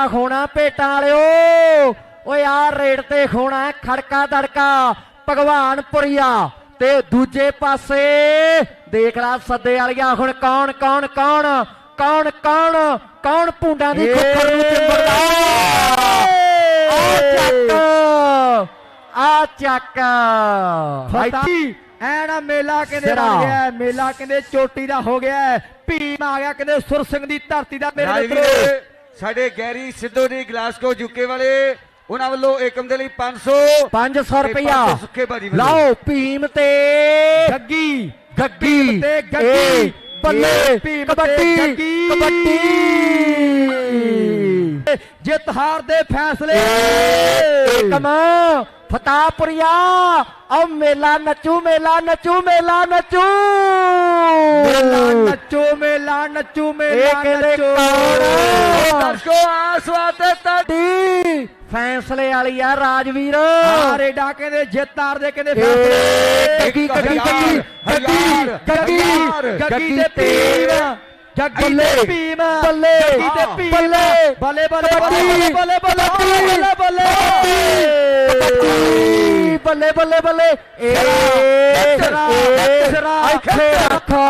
ਤੜਕਾ ਖੋਣਾ ਪੇਟਾਂ ਵਾਲਿਓ। ਓਏ ਆ ਰੇਡ ਤੇ ਖੋਣਾ ਖੜਕਾ ਤੜਕਾ ਭਗਵਾਨਪੁਰੀਆ। ਤੇ ਦੂਜੇ ਪਾਸੇ ਦੇਖ ਲੈ ਸੱਦੇ ਵਾਲੀਆਂ ਹੁਣ ਕੌਣ ਕੌਣ ਕੌਣ ਕੌਣ ਕੌਣ ਕੌਣ ਪੁੰਡਾਂ ਦੀ ਖੁੱਖਰ ਨੂੰ ਚਿੰਬੜਦਾ ਆ ਚੱਕ ਆ ਚੱਕ। ਐਨਾ ਮੇਲਾ ਕਹਿੰਦੇ। ਬਣ ਗਿਆ ਮੇਲਾ ਕਹਿੰਦੇ ਚੋਟੀ ਦਾ ਹੋ ਗਿਆ। ਭੀਮ ਆ ਗਿਆ ਕਹਿੰਦੇ? ਸੁਰ ਸਿੰਘ ਦੀ ਧਰਤੀ ਦਾ ਮੇਰੇ ਮਿੱਤਰੋ। ਸਾਡੇ ਗੈਰੀ ਸਿੱਧੂ ਦੀ ਗਲਾਸਕੋ ਯੂਕੇ ਵਾਲੇ ਉਹਨਾਂ ਵੱਲੋਂ ਏਕਮ ਦੇ ਲਈ 500 500 ਤੇ ਰੁਪਇਆ 500 ਸੁੱਕੇ ਭਾਜੀ ਵੱਲੋਂ। ਲਓ ਭੀਮ ਤੇ ਗੱਗੀ ਗੱਗੀ ਤੇ ਗੱਗੀ। ਬੱਲੇ ਕਬੱਡੀ। ਕਬੱਡੀ ਜਿੱਤ ਹਾਰ ਦੇ ਫੈਸਲੇ ਏਕਮ ਫਤਾਪੁਰੀਆ ਓ ਮੇਲਾ ਨੱਚੂ ਮੇਲਾ ਨੱਚੂ ਮੇਲਾ ਨੱਚੂ ਮੇਲਾ ਨੱਚੋ ਮੇਲਾ ਨੱਚੂ ਮੇਲਾ ਨੱਚੋ? ਦਰਸ਼ਕੋ ਆਸਵਾਦ ਤੇ ਡੀ ਫੈਸਲੇ ਵਾਲੀ ਆ ਰਾਜਵੀਰ ਰੇਡਾ ਕਹਿੰਦੇ ਜਿੱਤ ਹਾਰ ਦੇ ਕਹਿੰਦੇ ਫੈਸਲੇ ਗੱਗੀ ਗੱਗੀ ਗੱਗੀ ਗੱਗੀ ਗੱਗੀ ਤੇ ਭੀਮ ਗੱਗੀ ਤੇ ਭੀਮ ਬੱਲੇ ਗੱਗੀ ਤੇ ਭੀਮ ਬੱਲੇ ਬੱਲੇ ਬੱਲੇ ਬੱਲੇ ਬੱਲੇ ਬੱਲੇ ਬੱਲੇ ਬੱਲੇ ਬੱਲੇ ਬੱਲੇ ਏ ਸਿਰਾ, ਸਿਰਾ, ਇੱਥੇ ਰੱਖਾ